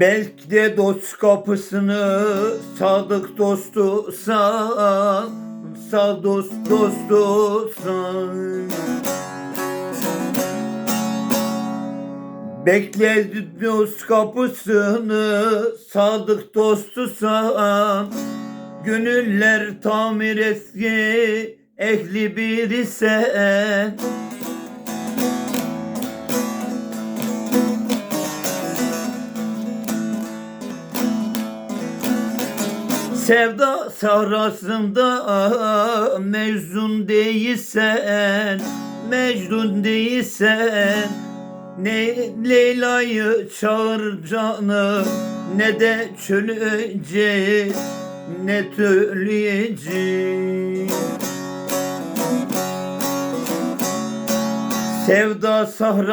Belki de dost kapısını sadık dostu san, sağ dost dostu san. Bekledi dost kapısını sadık dostu san. Gönüller tamir eski ehli biri sen. Sevda sahrasında mecnun değilsen, mecnun değilsen ne Leyla'yı çağır canım ne de çölüce ne tölüyeci Sevda sahrası